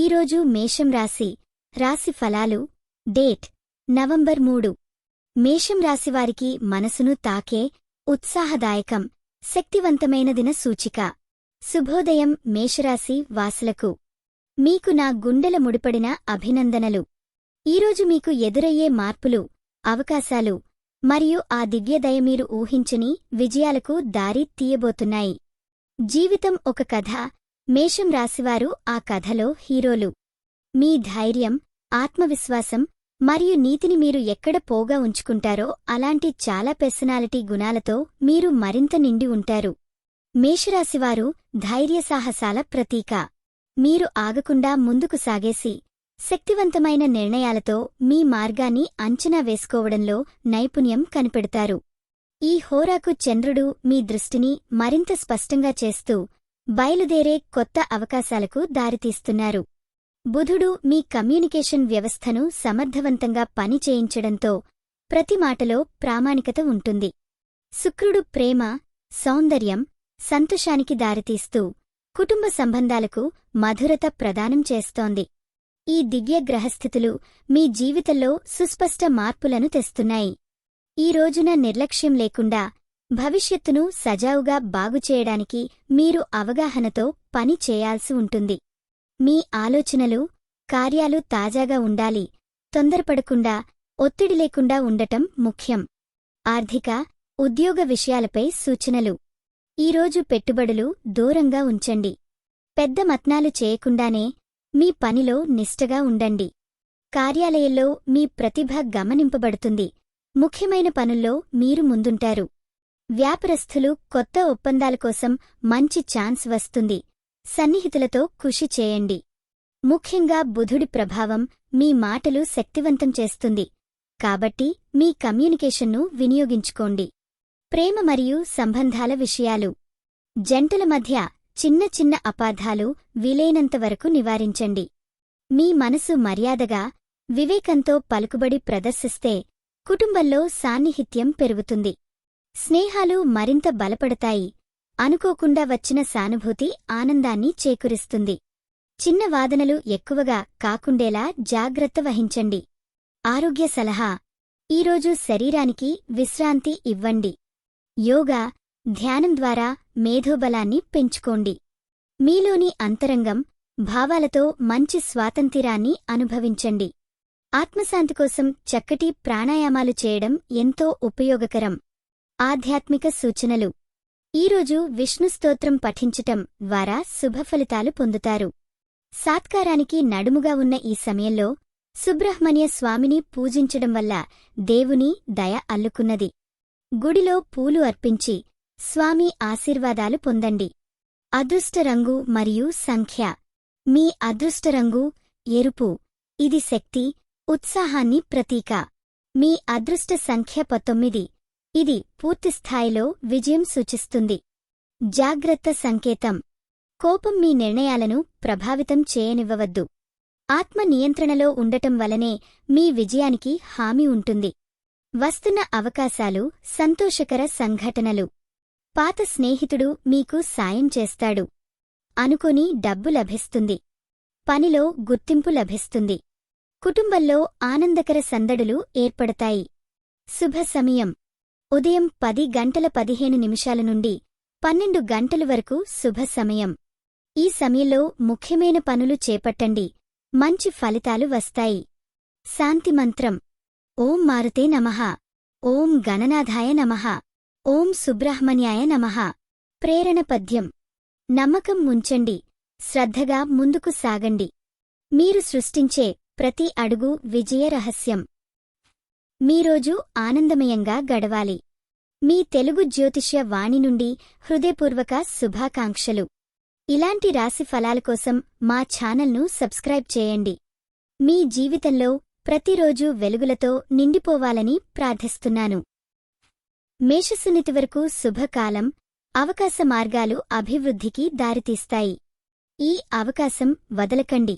ఈరోజు మేషం రాశి రాశి ఫలాలు డేట్ నవంబర్ మూడు. మేషం రాశివారికి మనసును తాకే ఉత్సాహదాయకం శక్తివంతమైన దిన సూచిక. శుభోదయం మేషరాశి వాసులకు. మీకు నా గుండెల ముడిపడిన అభినందనలు. ఈరోజు మీకు ఎదురయ్యే మార్పులు అవకాశాలు మరియు ఆ దివ్యదయ మీరు ఊహించని విజయాలకు దారి తీయబోతున్నాయి. జీవితం ఒక కథ మేషం రాశివారు ఆ కథలో హీరోలు. మీ ధైర్యం ఆత్మవిశ్వాసం మరియు నీతిని మీరు ఎక్కడ పోగా ఉంచుకుంటారో అలాంటి చాలా పెర్సనాలిటీ గుణాలతో మీరు మరింత నిండి ఉంటారు. మేషరాశివారు ధైర్యసాహసాల ప్రతీక. మీరు ఆగకుండా ముందుకు సాగేసి శక్తివంతమైన నిర్ణయాలతో మీ మార్గాన్ని అంచనా వేసుకోవడంలో నైపుణ్యం కనిపెడతారు. ఈ హోరాకు చంద్రుడు మీ దృష్టిని మరింత స్పష్టంగా చేస్తూ బయలుదేరే కొత్త అవకాశాలకు దారితీస్తున్నారు. బుధుడు మీ కమ్యూనికేషన్ వ్యవస్థను సమర్థవంతంగా పని చేయించడంతో ప్రతి మాటలో ప్రామాణికత ఉంటుంది. శుక్రుడు ప్రేమ సౌందర్యం సంతోషానికి దారితీస్తూ కుటుంబ సంబంధాలకు మధురత ప్రదానం చేస్తోంది. ఈ దివ్య గ్రహస్థితులు మీ జీవితంలో సుస్పష్ట మార్పులను తెస్తున్నాయి. ఈ రోజున నిర్లక్ష్యం లేకుండా భవిష్యత్తును సజావుగా బాగుచేయడానికి మీరు అవగాహనతో పని చేయాల్సి ఉంటుంది. మీ ఆలోచనలు కార్యాలు తాజాగా ఉండాలి. తొందరపడకుండా ఒత్తిడి లేకుండా ఉండటం ముఖ్యం. ఆర్థిక ఉద్యోగ విషయాలపై సూచనలు. ఈరోజు పెట్టుబడులు దూరంగా ఉంచండి. పెద్ద మత్నాలు చేయకుండానే మీ పనిలో నిష్టగా ఉండండి. కార్యాలయంలో మీ ప్రతిభ గమనింపబడుతుంది. ముఖ్యమైన పనుల్లో మీరు ముందుంటారు. వ్యాపారస్థులు కొత్త ఒప్పందాల కోసం మంచి ఛాన్స్ వస్తుంది. సన్నిహితులతో కృషి చేయండి. ముఖ్యంగా బుధుడి ప్రభావం మీ మాటలు శక్తివంతం చేస్తుంది. కాబట్టి మీ కమ్యూనికేషన్ను వినియోగించుకోండి. ప్రేమ మరియు సంబంధాల విషయాలు. జంటల మధ్య చిన్న చిన్న అపార్థాలు వీలైనంతవరకు నివారించండి. మీ మనసు మర్యాదగా వివేకంతో పలుకుబడి ప్రదర్శిస్తే కుటుంబంలో సాన్నిహిత్యం పెరుగుతుంది. స్నేహాలు మరింత బలపడతాయి. అనుకోకుండా వచ్చిన సానుభూతి ఆనందాన్ని చేకూరిస్తుంది. చిన్న వాదనలు ఎక్కువగా కాకుండేలా జాగ్రత్త వహించండి. ఆరోగ్య సలహా. ఈరోజు శరీరానికి విశ్రాంతి ఇవ్వండి. యోగా ధ్యానం ద్వారా మేధోబలాన్ని పెంచుకోండి. మీలోని అంతరంగం భావాలతో మంచి స్వాతంత్రాన్ని అనుభవించండి. ఆత్మశాంతి కోసం చక్కటి ప్రాణాయామాలు చేయడం ఎంతో ఉపయోగకరం. ఆధ్యాత్మిక సూచనలు. ఈరోజు విష్ణు స్తోత్రం పఠించటం ద్వారా శుభఫలితాలు పొందుతారు. సాత్కారానికి నడుముగా ఉన్న ఈ సమయంలో సుబ్రహ్మణ్య స్వామిని పూజించడం వల్ల దేవుని దయ అల్లుకున్నది. గుడిలో పూలు అర్పించి స్వామి ఆశీర్వాదాలు పొందండి. అదృష్టరంగు మరియు సంఖ్య. మీ అదృష్టరంగు ఎరుపు. ఇది శక్తి ఉత్సాహాన్ని ప్రతీక. మీ అదృష్ట సంఖ్య పంతొమ్మిది. ఇది పూర్తిస్థాయిలో విజయం సూచిస్తుంది. జాగ్రత్త సంకేతం. కోపం మీ నిర్ణయాలను ప్రభావితం చేయనివ్వవద్దు. ఆత్మ నియంత్రణలో ఉండటం వలనే మీ విజయానికి హామీ ఉంటుంది. వస్తున్న అవకాశాలు సంతోషకర సంఘటనలు. పాత స్నేహితుడు మీకు సాయం చేస్తాడు. అనుకొని డబ్బు లభిస్తుంది. పనిలో గుర్తింపు లభిస్తుంది. కుటుంబంలో ఆనందకర సందడులు ఏర్పడతాయి. శుభ సమయం. ఉదయం పది గంటల పదిహేను నిమిషాల నుండి పన్నెండు గంటల వరకు శుభ సమయం. ఈ సమయంలో ముఖ్యమైన పనులు చేపట్టండి. మంచి ఫలితాలు వస్తాయి. శాంతి మంత్రం. ఓం మారుతే నమః. ఓం గణనాథాయ నమః. ఓం సుబ్రహ్మణ్యాయ నమః. ప్రేరణ పద్యం. నమ్మకం ముంచండి. శ్రద్ధగా ముందుకు సాగండి. మీరు సృష్టించే ప్రతి అడుగు విజయ రహస్యం. మీరోజు ఆనందమయంగా గడవాలి. మీ తెలుగు జ్యోతిష్య వాణి నుండి హృదయపూర్వక శుభాకాంక్షలు. ఇలాంటి రాశి ఫలాల కోసం మా ఛానల్ను సబ్స్క్రైబ్ చేయండి. మీ జీవితంలో ప్రతిరోజు వెలుగులతో నిండిపోవాలని ప్రార్థిస్తున్నాను. మేషసున్నితి వరకు శుభకాలం అవకాశ మార్గాలు అభివృద్ధికి దారితీస్తాయి. ఈ అవకాశం వదలకండి.